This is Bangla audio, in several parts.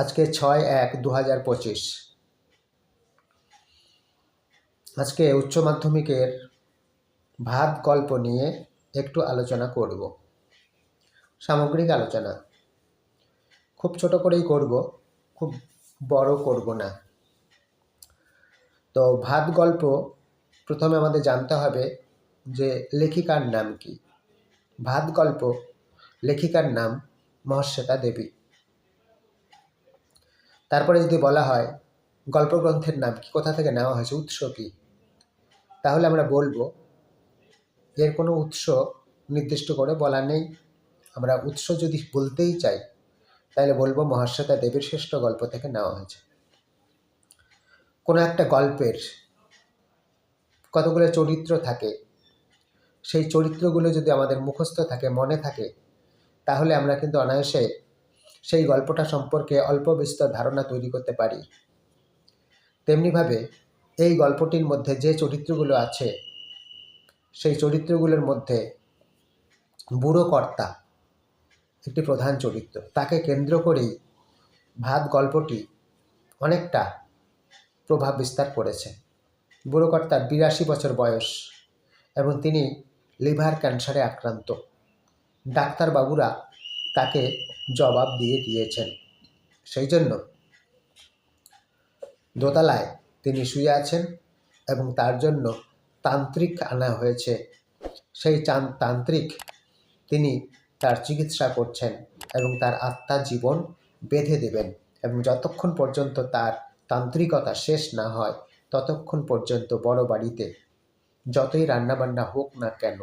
আজকে ছয় এক দু হাজার পঁচিশ। আজকে উচ্চ মাধ্যমিকের ভাত গল্প নিয়ে একটু আলোচনা করব। সামগ্রিক আলোচনা। খুব ছোট করেই করব, খুব বড় করব না। তো ভাত গল্প প্রথমে আমাদের জানতে হবে যে লেখিকার নাম কি। ভাত গল্প, লেখিকার নাম মহাশ্বেতা দেবী। তারপরে যদি বলা হয়, গল্পগ্রন্থের নাম কি, কোথা থেকে নেওয়া হয়েছে, উৎস কি? তাহলে আমরা বলব, এর কোনো উৎস নির্দিষ্ট করে বলা নেই। আমরা উৎস যদি বলতেই চাই, তাহলে বলব মহাশ্বেতা দেবীর শ্রেষ্ঠ গল্প থেকে নেওয়া হয়েছে। কোনো একটা গল্পের কতগুলো চরিত্র থাকে, সেই চরিত্রগুলো যদি আমাদের মুখস্থ থাকে, মনে থাকে, তাহলে আমরা কিন্তু অনায়াসে সেই গল্পটা সম্পর্কে অল্প বিস্তর ধারণা তৈরি করতে পারি। তেমনিভাবে এই গল্পটির মধ্যে যে চরিত্রগুলো আছে, সেই চরিত্রগুলোর মধ্যে বুড়ো কর্তা একটি প্রধান চরিত্র। তাকে কেন্দ্র করেই ভাত গল্পটি অনেকটা প্রভাব বিস্তার করেছে। বুড়ো কর্তার বিরাশি বছর বয়স এবং তিনি লিভার ক্যান্সারে আক্রান্ত। ডাক্তারবাবুরা তাকে জবাব দিয়ে দিয়েছেন। সেই জন্য দোতলায় তিনি শুয়ে আছেন এবং তার জন্য তান্ত্রিক আনা হয়েছে। সেই চান, তান্ত্রিক তিনি তার চিকিৎসা করছেন এবং তার আত্মা জীবন বেঁধে দেবেন এবং যতক্ষণ পর্যন্ত তার তান্ত্রিকতা শেষ না হয়, ততক্ষণ পর্যন্ত বড় বাড়িতে যতই রান্নাবান্না হোক না কেন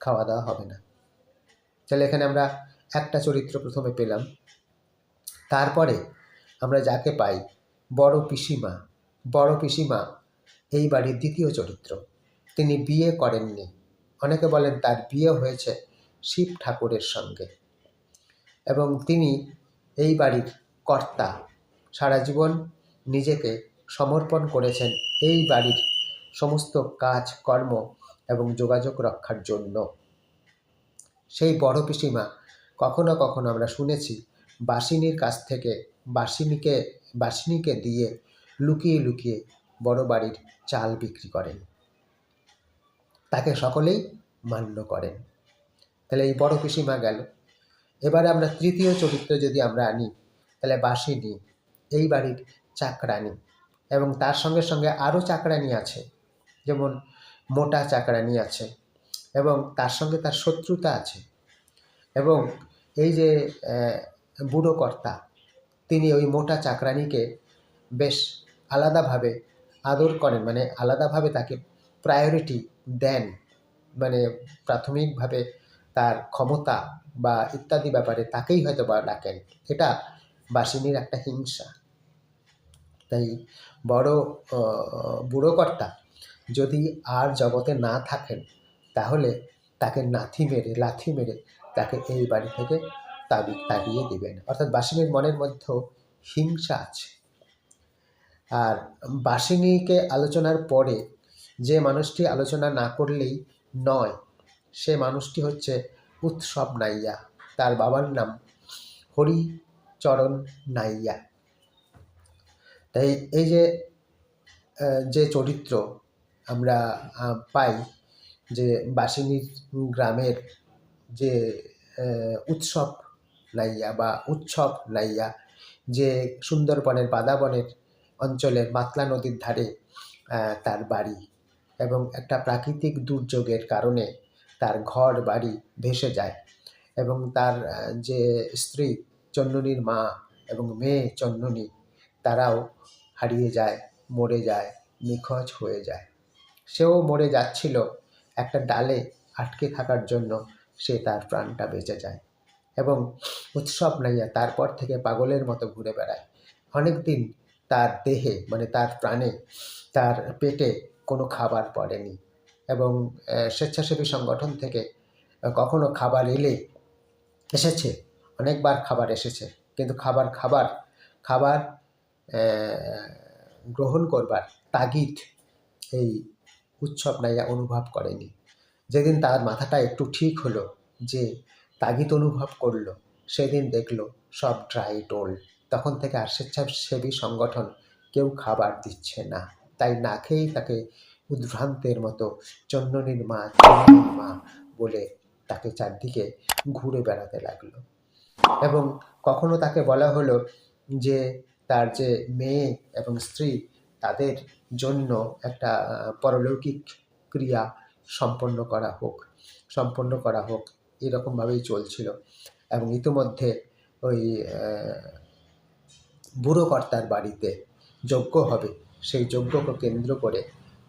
খাওয়া দাওয়া হবে না। তাহলে এখানে আমরা একটা চরিত্র প্রথমে পেলাম। তারপরে আমরা যাকে পাই, বড় পিসিমা। বড় পিসিমা এই বাড়ির দ্বিতীয় চরিত্র। তিনি বিয়ে করেননি। অনেকে বলেন তার বিয়ে হয়েছে শিব ঠাকুরের সঙ্গে। এবং তিনি এই বাড়ির কর্তা। সারা জীবন নিজেকে সমর্পণ করেছেন এই বাড়ির সমস্ত কাজ, কর্ম এবং যোগাযোগ রক্ষার জন্য। সেই বড় পিসিমা কখনো কখনো আমরা শুনেছি বাসিনীর কাছ থেকে বাসিনীকে বাসিনীকে দিয়ে লুকিয়ে লুকিয়ে বড় বাড়ির চাল বিক্রি করেন। তাকে সকলেই মান্য করেন। তাহলে এই বড় পিসিমা গেল। এবারে আমরা তৃতীয় চরিত্র যদি আমরা আনি, তাহলে বাসিনী এই বাড়ির চাকরানি এবং তার সঙ্গে সঙ্গে আরও চাকরানি আছে। যেমন মোটা চাকরানি আছে এবং তার সঙ্গে তার শত্রুতা আছে। এবং এই যে বুড়ো কর্তা, তিনি ওই মোটা চাকরানিকে বেশ আলাদাভাবে আদর করেন মানে আলাদাভাবে তাকে প্রায়োরিটি দেন মানে প্রাথমিকভাবে তার ক্ষমতা বা ইত্যাদি ব্যাপারে তাকেই হয়তো বা ডাকেন। এটা বাসিনীর একটা হিংসা। তাই বড় বুড়ো কর্তা যদি আর জগতে না থাকেন তাহলে তাকে নাথি মেরে, লাথি মেরে তাকে এই বাড়ি থেকে তাবি তাড়িয়ে দিবেন। অর্থাৎ বাসিনীর মনের মধ্যেও হিংসা আছে। আর বাসিনীকে আলোচনার পরে যে মানুষটি আলোচনা না করলেই নয়, সে মানুষটি হচ্ছে উৎসব নাইয়া। তার বাবার নাম হরিচরণ নাইয়া। তাই এই যে যে চরিত্র আমরা পাই যে বাসিনীর গ্রামের যে উৎসব লাইয়া বা উৎসব লাইয়া যে সুন্দরবনের বাদাবনের অঞ্চলের মাতলা নদীর ধারে তার বাড়ি এবং একটা প্রাকৃতিক দুর্যোগের কারণে তার ঘর বাড়ি ভেসে যায় এবং তার যে স্ত্রী চন্ননীর মা এবং মেয়ে চন্দনী তারাও হারিয়ে যায়, মরে যায়, নিখোঁজ হয়ে যায়। সেও মরে যাচ্ছিল একটা ডালে আটকে থাকার জন্য সে তার প্রাণটা বেঁচে যায় এবং উৎসব নাইয়া তারপর থেকে পাগলের মতো ঘুরে বেড়ায়। অনেক দিন তার দেহে মানে তার প্রাণে, তার পেটে কোনো খাবার পড়েনি এবং স্বেচ্ছাসেবী সংগঠন থেকে কখনো খাবার এলে এসেছে, অনেকবার খাবার এসেছে, কিন্তু খাবার খাবার খাবার গ্রহণ করবার তাগিদ এই উৎসব নাইয়া অনুভব করেনি। যেদিন তার মাথাটা একটু ঠিক হলো যে তাগিদ অনুভব করল, সেদিন দেখল সব ড্রাই টোল। তখন থেকে আর স্বেচ্ছাসেবী সংগঠন কেউ খাবার দিচ্ছে না। তাই না খেয়েই তাকে উদ্ভ্রান্তের মতো চন্দনীর মা মা বলে তাকে চারদিকে ঘুরে বেড়াতে লাগল। এবং কখনো তাকে বলা হলো যে তার যে মেয়ে এবং স্ত্রী, তাদের জন্য একটা পরলৌকিক ক্রিয়া সম্পন্ন করা হোক, সম্পন্ন করা হোক, এরকমভাবেই চলছিল। এবং ইতিমধ্যে ওই বুড়ো কর্তার বাড়িতে যজ্ঞ হবে। সেই যজ্ঞকে কেন্দ্র করে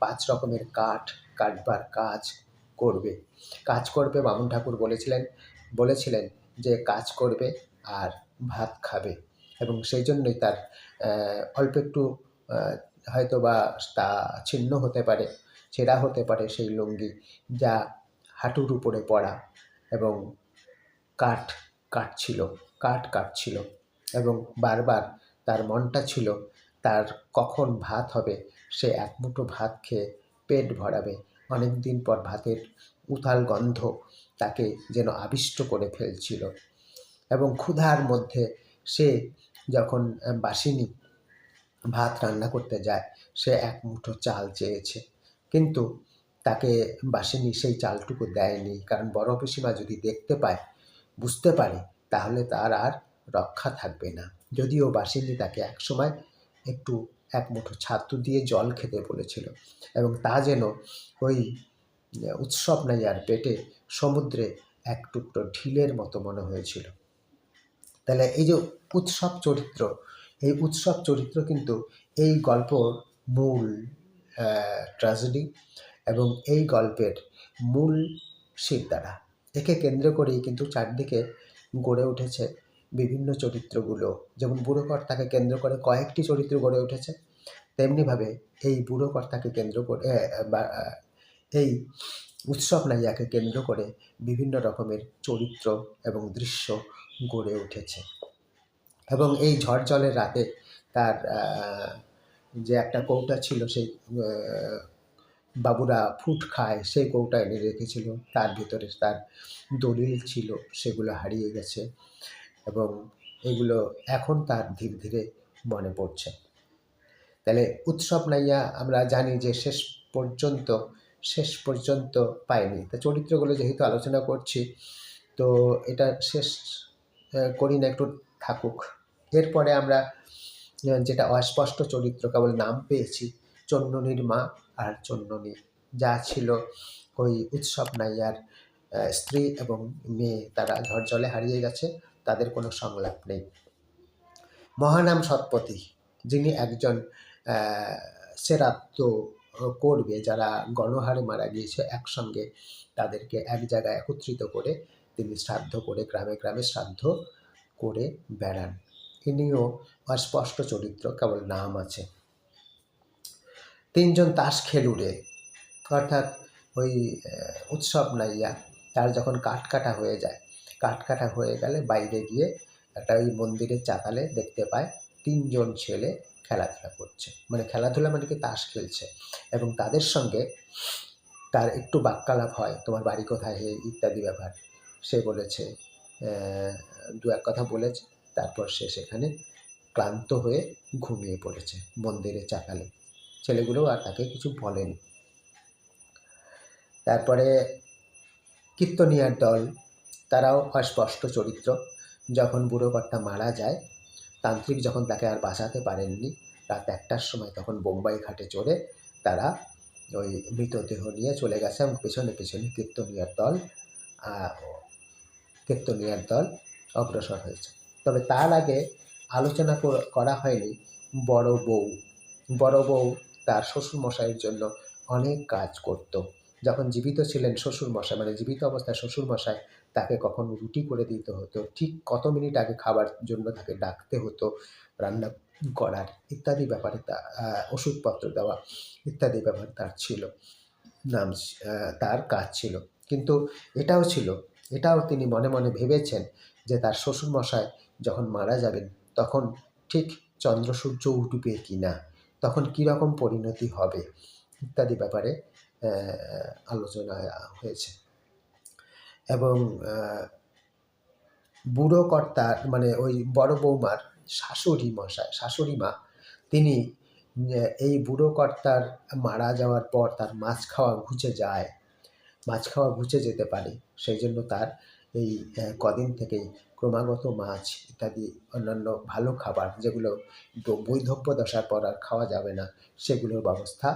পাঁচ রকমের কাঠ কাটবার কাজ করবে। কাজ করবে বামুন ঠাকুর বলেছিলেন বলেছিলেন যে কাজ করবে আর ভাত খাবে। এবং সেই জন্যই তার অল্প একটু হয়তো বা তা ছিন্ন হতে পারে, ছেঁড়া হতে পারে সেই লুঙ্গি যা হাঁটুর উপরে পড়া এবং কাঠ কাটছিল কাঠ কাটছিল এবং বারবার তার মনটা ছিল, তার কখন ভাত হবে সে এক মুঠো ভাত খেয়ে পেট ভরাবে। অনেক দিন পর ভাতের উথাল গন্ধ তাকে যেন আবিষ্ট করে ফেলছিল এবং ক্ষুধার মধ্যে সে যখন বাসিনী ভাত রান্না করতে যায়, সে এক মুঠো চাল চেয়েছে। কিন্তু তাকে বাসিনী সেই চালটুকু দেয়নি, কারণ বড় পিসিমা যদি দেখতে পায়, বুঝতে পারে, তাহলে তার আর রক্ষা থাকবে না। যদিও বাসিনী তাকে একসময় একটু এক মুঠো ছাতু দিয়ে জল খেতে বলেছিল, এবং তা যেন ওই উৎসব নাইয়ার পেটে সমুদ্রে এক টুকরো ঢিলের মতো মনে হয়েছিল। তাহলে এই যে উৎসব চরিত্র এই উৎসব চরিত্র কিন্তু এই গল্পর মূল ট্র্যাজেডি এবং এই গল্পের মূল শিরদাঁড়া একে কেন্দ্র করেই কিন্তু চারদিকে গড়ে উঠেছে বিভিন্ন চরিত্রগুলো। যেমন বুড়ো কর্তাকে কেন্দ্র করে কয়েকটি চরিত্র গড়ে উঠেছে, তেমনিভাবে এই বুড়ো কর্তাকে কেন্দ্র করে এই উৎসব নাইয়াকে কেন্দ্র করে বিভিন্ন রকমের চরিত্র এবং দৃশ্য গড়ে উঠেছে। এবং এই ঝড় জলের রাতে তার যে একটা কৌটা ছিল সেই বাবুরা ফুট খায়, সেই কৌটা এনে রেখেছিল। তার ভিতরে তার দলিল ছিল, সেগুলো হারিয়ে গেছে এবং এগুলো এখন তার ধীরে ধীরে মনে পড়ছে। তাহলে উৎসব নাইয়া আমরা জানি যে শেষ পর্যন্ত শেষ পর্যন্ত পাইনি। তা চরিত্রগুলো যেহেতু আলোচনা করছি, তো এটা শেষ করি না, একটু থাকুক। এরপরে আমরা যেটা অস্পষ্ট চরিত্র, কেবল নাম পেয়েছি চন্ননীর মা আর চন্ননী যা ছিল ওই উৎসব নাইয়ার স্ত্রী এবং মেয়ে, তারা ঝড় জলে হারিয়ে গেছে, তাদের কোনো সংলাপ নেই। মহানাম সৎপতি যিনি একজন সেরাত্ম করবে, যারা গণহারে মারা গিয়েছে একসঙ্গে, তাদেরকে এক জায়গায় একত্রিত করে তিনি শ্রাদ্ধ করে, গ্রামে গ্রামে শ্রাদ্ধ করে বেড়ান। ইনিও স্পষ্ট চরিত্র কেবল নাম আছে। তিনজন তাস খেলুড়ে, অর্থাৎ ওই উৎসব নাইয়া, তার যখন কাঠ কাটা হয়ে যায়, কাঠ কাটা হয়ে গেলে বাইরে গিয়ে একটা ওই মন্দিরের চাতালে দেখতে পায় তিনজন ছেলে খেলাধুলা করছে। মানে খেলাধুলা মানে কি তাস খেলছে। এবং তাদের সঙ্গে তার একটু বাক্যালাপ হয়, তোমার বাড়ি কোথায় হে ইত্যাদি ব্যাপার সে বলেছে দু এক কথা বলেছে। তারপর সে সেখানে ক্লান্ত হয়ে ঘুমিয়ে পড়েছে, মন্দিরে চাকালে। ছেলেগুলোও আর তাকে কিছু বলেনি। তারপরে কীর্তনিয়ার দল, তারাও অস্পষ্ট চরিত্র। যখন বুড়ো মারা যায়, তান্ত্রিক যখন তাকে আর বাঁচাতে পারেননি, রাত একটার সময় তখন বোম্বাই ঘাটে চড়ে তারা ওই মৃতদেহ নিয়ে চলে গেছে এবং পেছনে পেছনে কীর্তনিয়ার দল কীর্তনিয়ার দল অগ্রসর হয়েছে। তবে তার আগে আলোচনা করা হয়নি বড় বউ। বড় বউ তার শ্বশুরমশাইয়ের জন্য অনেক কাজ করত। যখন জীবিত ছিলেন শ্বশুরমশাই মানে জীবিত অবস্থায় শ্বশুরমশাই তাকে কখন রুটি করে দিতে হতো, ঠিক কত মিনিট আগে খাবার জন্য তাকে ডাকতে হতো, রান্না করার ইত্যাদি ব্যাপারে তা ওষুধপত্র দেওয়া ইত্যাদি ব্যাপার তার ছিল, নাম তার কাজ ছিল। কিন্তু এটাও ছিল, এটাও তিনি মনে মনে ভেবেছেন যে তার শ্বশুরমশাই যখন মারা যাবেন, তখন ঠিক চন্দ্র সূর্য উঠবে কি না, তখন কীরকম পরিণতি হবে ইত্যাদি ব্যাপারে আলোচনা হয়েছে। এবং বুড়ো কর্তার মানে ওই বড় বৌমার শাশুড়ি মশাই, শাশুড়ি মা, তিনি এই বুড়ো কর্তার মারা যাওয়ার পর তার মাছ খাওয়া ঘুচে যায়, মাছ খাওয়া ঘুচে যেতে পারে। সেই জন্য তার এই কদিন থেকেই ক্রমাগত মাছ ইত্যাদি, অন্যান্য ভালো খাবার যেগুলো বৈধব্য দশার পর আর খাওয়া যাবে না, সেগুলোর ব্যবস্থা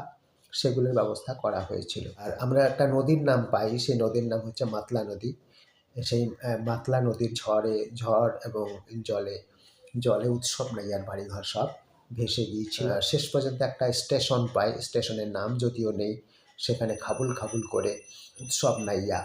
সেগুলোর ব্যবস্থা করা হয়েছিল। আর আমরা একটা নদীর নাম পাই, সেই নদীর নাম হচ্ছে মাতলা নদী। সেই মাতলা নদীর ঝড়ে, ঝড় এবং জলে জলে উৎসব নাইয়ার বাড়িঘর সব ভেসে গিয়েছিল। আর শেষ পর্যন্ত একটা স্টেশন পাই, স্টেশনের নাম যদিও নেই, সেখানে খাবুল খাবুল করে উৎসব নাইয়া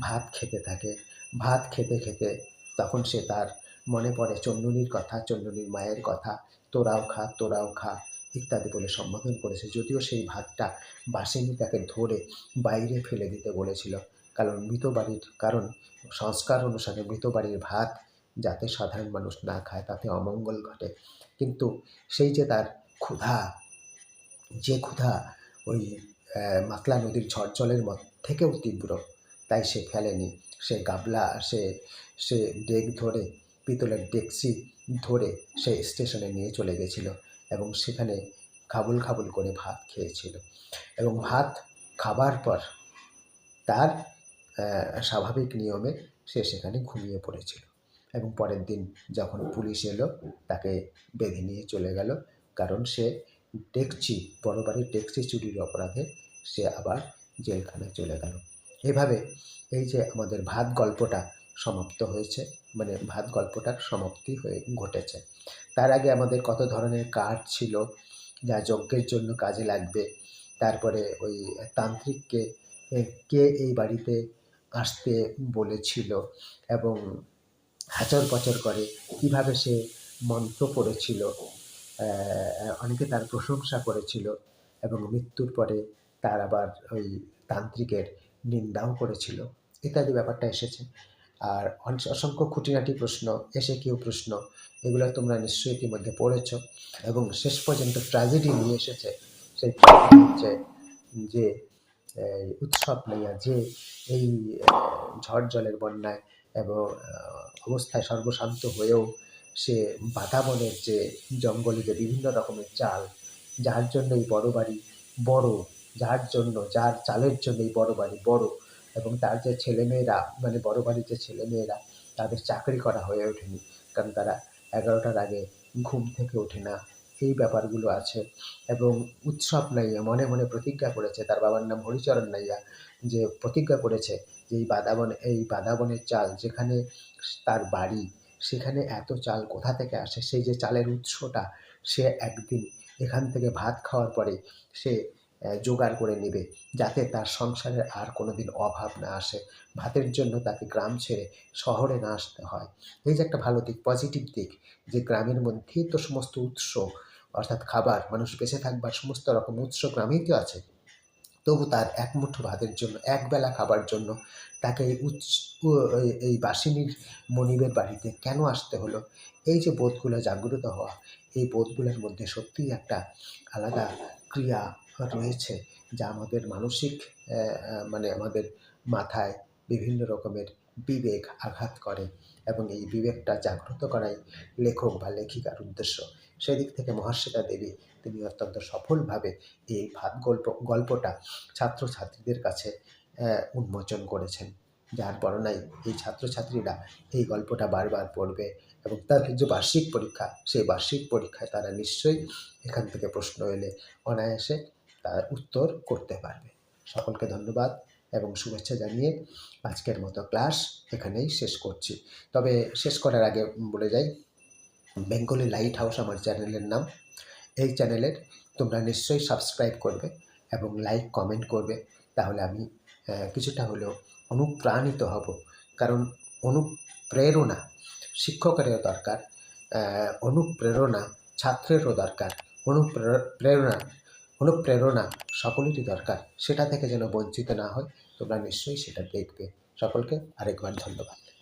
ভাত খেতে থাকে। ভাত খেতে খেতে তখন সে তার মনে পড়ে চন্ডনীর কথা চন্ডনীর মায়ের কথা, তোরাও খা তোরাও খা, ইত্যাদি বলে সম্বোধন করেছে। যদিও সেই ভাতটা বাসিনী তাকে ধরে বাইরে ফেলে দিতে বলেছিল। কারণ মৃত বাড়ির, কারণ সংস্কার অনুসারে মৃত বাড়ির ভাত যাতে সাধারণ মানুষ না খায়, তাতে অমঙ্গল ঘটে। কিন্তু সেই যে তার ক্ষুধা, যে ক্ষুধা ওই মাতলা নদীর ঝড় জলের থেকেও তীব্র, তাই সে ফেলেনি। সে গাবলা, সে সে ডেক ধরে, পিতলের ডেকসি ধরে সে স্টেশনে নিয়ে চলে গেছিল এবং সেখানে খাবুল খাবুল করে ভাত খেয়েছিল এবং ভাত খাবার পর তার স্বাভাবিক নিয়মে সে সেখানে ঘুমিয়ে পড়েছিল এবং পরের দিন যখন পুলিশ এলো, তাকে বেঁধে নিয়ে চলে গেল কারণ সে ডেকচি, বড় বাড়ির ডেকচি চুরির অপরাধে সে আবার জেলখানায় চলে গেল। এভাবে এই যে আমাদের ভাত গল্পটা সমাপ্ত হয়েছে মানে ভাত গল্পটার সমাপ্তি হয়ে ঘটেছে। তার আগে আমাদের কত ধরনের কাঠ ছিল, যা যজ্ঞের জন্য কাজে লাগবে, তারপরে ওই তান্ত্রিককে কে এই বাড়িতে আসতে বলেছিল এবং হাচর পচর করে কীভাবে সে মন্ত্র পড়েছিল অনেকে তার প্রশংসা করেছিল এবং মৃত্যুর পরে তার আবার ওই তান্ত্রিকের নিন্দাও করেছিল। ইত্যাদি ব্যাপারটা এসেছে। আর অসংখ্য খুঁটিনাটি প্রশ্ন এসে কেউ প্রশ্ন, এগুলো তোমরা নিশ্চয়ই ইতিমধ্যে পড়েছ এবং শেষ পর্যন্ত ট্র্যাজেডি নিয়ে এসেছে। সেই হচ্ছে যে উৎসব নাইয়া যে এই ঝড় জলের বন্যায় এবং অবস্থায় সর্বশান্ত হয়েও সে বাতাবনের যে জঙ্গলে যে বিভিন্ন রকমের চাল, যার জন্য এই বড় বাড়ি বড় যার জন্য, যার চালের জন্য এই বড় বাড়ি বড় এবং তার যে ছেলেমেয়েরা মানে বড় বাড়ির যে ছেলেমেয়েরা, তাদের চাকরি করা হয়ে ওঠেনি। কারণ তারা এগারোটার আগে ঘুম থেকে ওঠে না। এই ব্যাপারগুলো আছে এবং উৎসব নাইয়া, মনে মনে প্রতিজ্ঞা করেছে, তার বাবার নাম হরিচরণ নাইয়া, যে প্রতিজ্ঞা করেছে যে এই বাদাবন, এই বাদাবনের চাল যেখানে তার বাড়ি, সেখানে এত চাল কোথা থেকে আসে? সেই যে চালের উৎসটা, সে একদিন এখান থেকে ভাত খাওয়ার পরে সে জোগাড় করে নেবে যাতে তার সংসারের আর কোনো দিন অভাব না আসে। ভাতের জন্য তাকে গ্রাম ছেড়ে শহরে না আসতে হয়। এই যে একটা ভালো দিক পজিটিভ দিক, যে গ্রামের মধ্যেই তো সমস্ত উৎস, অর্থাৎ খাবার, মানুষ বেঁচে থাকবার সমস্ত রকম উৎস গ্রামেই তো আছে। তবু তার এক মুঠো ভাতের জন্য একবেলা খাবার জন্য তাকে এই উৎস উ- এই- এই বাসিনীর মনিবের বাড়িতে কেন আসতে হলো? এই যে বোধগুলো জাগ্রত হওয়া, এই বোধগুলোর মধ্যে সত্যিই একটা আলাদা ক্রিয়া রয়েছে যা আমাদের মানসিক মানে আমাদের মাথায় বিভিন্ন রকমের বিবেক আঘাত করে এবং এই বিবেকটা জাগ্রত করাই লেখক বা লেখিকার উদ্দেশ্য। সেদিক থেকে মহাশ্বেতা দেবী, তিনি অত্যন্ত সফলভাবে এই ভাত গল্প, গল্পটা ছাত্রছাত্রীদের কাছে উন্মোচন করেছেন। যার বর্ণায় এই ছাত্রছাত্রীরা এই গল্পটা বারবার পড়বে এবং তার যে বার্ষিক পরীক্ষা, সেই বার্ষিক পরীক্ষায় তারা নিশ্চয়ই এখান থেকে প্রশ্ন এলে অনায়াসে তার উত্তর করতে পারবে। সকলকে ধন্যবাদ এবং শুভেচ্ছা জানিয়ে আজকের মতো ক্লাস এখানেই শেষ করছি। তবে শেষ করার আগে বলে যাই, বেঙ্গলি লাইট হাউস আমার চ্যানেলের নাম। এই চ্যানেলের তোমরা নিশ্চয়ই সাবস্ক্রাইব করবে এবং লাইক, কমেন্ট করবে। তাহলে আমি কিছুটা হলেও অনুপ্রাণিত হব। কারণ অনুপ্রেরণা শিক্ষকেরও দরকার অনুপ্রেরণা ছাত্রেরও দরকার। অনুপ্রেরণা অনুপ্রেরণা সকলেরই দরকার। সেটা থেকে যেন বঞ্চিত না হয়, তোমরা নিশ্চয়ই সেটা দেখবে। সকলকে আরেকবার ধন্যবাদ।